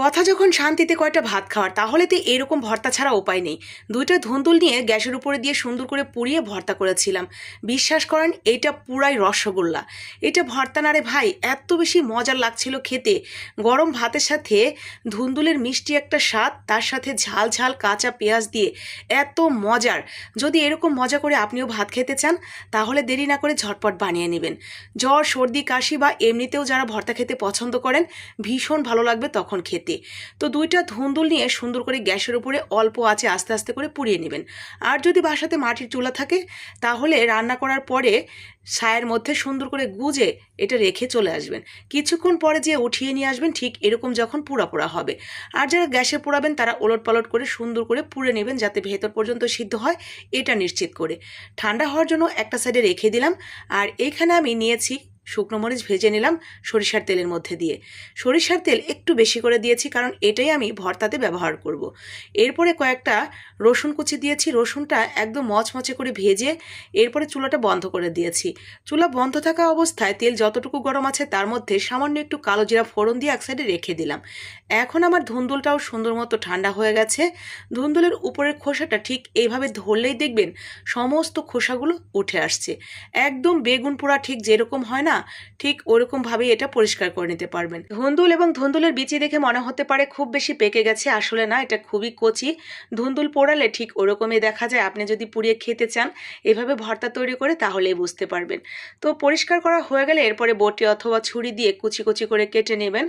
কথা যখন শান্তিতে কয়টা ভাত খাওয়ার, তাহলে তো এরকম ভর্তা ছাড়া উপায় নেই। দুইটা ধুন্দুল নিয়ে গ্যাসের উপরে দিয়ে সুন্দর করে পুড়িয়ে ভর্তা করেছিলাম। বিশ্বাস করেন, এটা পুরাই রসগোল্লা। এটা ভর্তা না রে ভাই, এত বেশি মজার লাগছিল খেতে। গরম ভাতের সাথে ধুন্দুলের মিষ্টি একটা স্বাদ, তার সাথে ঝাল ঝাল কাঁচা পেঁয়াজ দিয়ে, এত মজার। যদি এরকম মজা করে আপনিও ভাত খেতে চান, তাহলে দেরি না করে ঝটপট বানিয়ে নেবেন। জ্বর, সর্দি, কাশি বা এমনিতেও যারা ভর্তা খেতে পছন্দ করেন, ভীষণ ভালো লাগবে তখন খেতে। তো দুইটা ধুন্দুল নিয়ে সুন্দর করে গ্যাসের উপরে অল্প আছে আস্তে আস্তে করে পুড়িয়ে নেবেন। আর যদি বাসাতে মাটির চুলা থাকে, তাহলে রান্না করার পরে ছায়ের মধ্যে সুন্দর করে গুজে এটা রেখে চলে আসবেন। কিছুক্ষণ পরে যে উঠিয়ে নিয়ে আসবেন, ঠিক এরকম যখন পোড়া পোড়া হবে। আর যারা গ্যাসে পোড়াবেন, তারা ওলট পালট করে সুন্দর করে পুড়ে নেবেন যাতে ভেতর পর্যন্ত সিদ্ধ হয়, এটা নিশ্চিত করে। ঠান্ডা হওয়ার জন্য একটা সাইডে রেখে দিলাম। আর এখানে আমি নিয়েছি শুকনো মরিচ ভেজে নিলাম সরিষার তেলের মধ্যে দিয়ে। সরিষার তেল একটু বেশি করে দিয়েছি কারণ এটাই আমি ভর্তাতে ব্যবহার করব। এরপরে কয়েকটা রসুন কুচি দিয়েছি, রসুনটা একদম মচমচে করে ভেজে এরপরে চুলাটা বন্ধ করে দিয়েছি। চুলা বন্ধ থাকা অবস্থায় তেল যতটুকু গরম আছে তার মধ্যে সামান্য একটু কালো জিরা ফোড়ন দিয়ে এক সাইডে রেখে দিলাম। এখন আমার ধুন্দুলটাও সুন্দর মতো ঠান্ডা হয়ে গেছে। ধুন্দুলের উপরের খোসাটা ঠিক এইভাবে ধরলেই দেখবেন সমস্ত খোসাগুলো উঠে আসছে। একদম বেগুন পোড়া ঠিক যেরকম হয় না ঠিক ওরকমভাবেই এটা পরিষ্কার করে নিতে পারবেন। ধুন্দুল এবং ধুন্দুলের বিচি দেখে মনে হতে পারে খুব বেশি পেকে গেছে, আসলে না, এটা খুবই কচি। ধুন্দুল পোড়ালে ঠিক ওরকমই দেখা যায়, আপনি যদি পুড়িয়ে খেতে চান, এভাবে ভর্তা তৈরি করে তাহলেই বুঝতে পারবেন। তো পরিষ্কার করা হয়ে গেলে এরপরে বটি অথবা ছুরি দিয়ে কুচি কুচি করে কেটে নেবেন।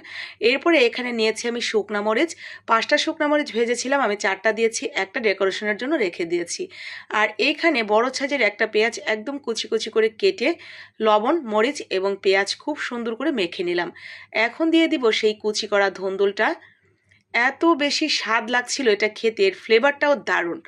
এরপরে এখানে নিয়েছি আমি শুকনা মরিচ। পাঁচটা শুকনা মরিচ ভেজেছিলাম, আমি চারটা দিয়েছি, একটা ডেকোরেশনের জন্য রেখে দিয়েছি। আর এইখানে বড় সাইজের একটা পেঁয়াজ একদম কুচি কুচি করে কেটে লবণ, মরিচ এবং পেঁয়াজ খুব সুন্দর করে মেখে নিলাম। এখন দিয়ে দিব সেই কুচি করা ধন্দুলটা। এত বেশি স্বাদ লাগছিল এটা খেতে, এর ফ্লেভারটাও দারুণ।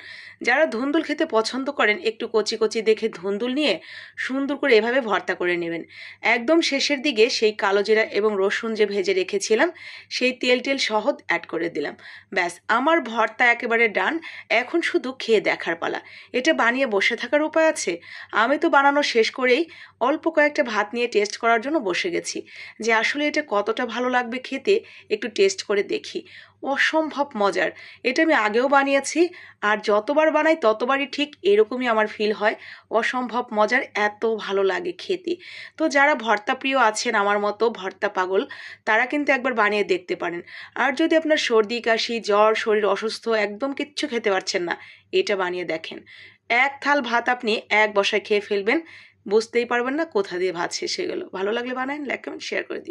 যারা ধুন্দুল খেতে পছন্দ করেন, একটু কচি কচি দেখে ধুন্দুল নিয়ে সুন্দর করে এভাবে ভর্তা করে নেবেন। একদম শেষের দিকে সেই কালো জিরা এবং রসুন যে ভেজে রেখেছিলাম, সেই তেল টেল সহ অ্যাড করে দিলাম। ব্যাস, আমার ভর্তা একেবারে ডান এখন শুধু খেয়ে দেখার পালা। এটা বানিয়ে বসে থাকার উপায় আছে? আমি তো বানানো শেষ করেই অল্প কয়েকটা ভাত নিয়ে টেস্ট করার জন্য বসে গেছি। যে আসলে এটা কতটা ভালো লাগবে খেতে, একটু টেস্ট করে দেখি। অসম্ভব মজার। এটা আমি আগেও বানিয়েছি, আর যতবার বানাই ততবারই ঠিক এরকমই আমার ফিল হয়। অসম্ভব মজার, এত ভালো লাগে খেতে। তো যারা ভর্তা প্রিয় আছেন আমার মতো ভর্তা পাগল, তারা কিন্তু একবার বানিয়ে দেখতে পারেন। আর যদি আপনার সর্দি, কাশি, জ্বর, শরীর অসুস্থ, একদম কিচ্ছু খেতে পারছেন না, এটা বানিয়ে দেখেন। এক থাল ভাত আপনি এক বসায় খেয়ে ফেলবেন, বুঝতেই পারবেন না কোথা দিয়ে ভাত শেষ হয়ে গেলো। ভালো লাগলে বানান লাইক কমেন্ট শেয়ার করে দিন।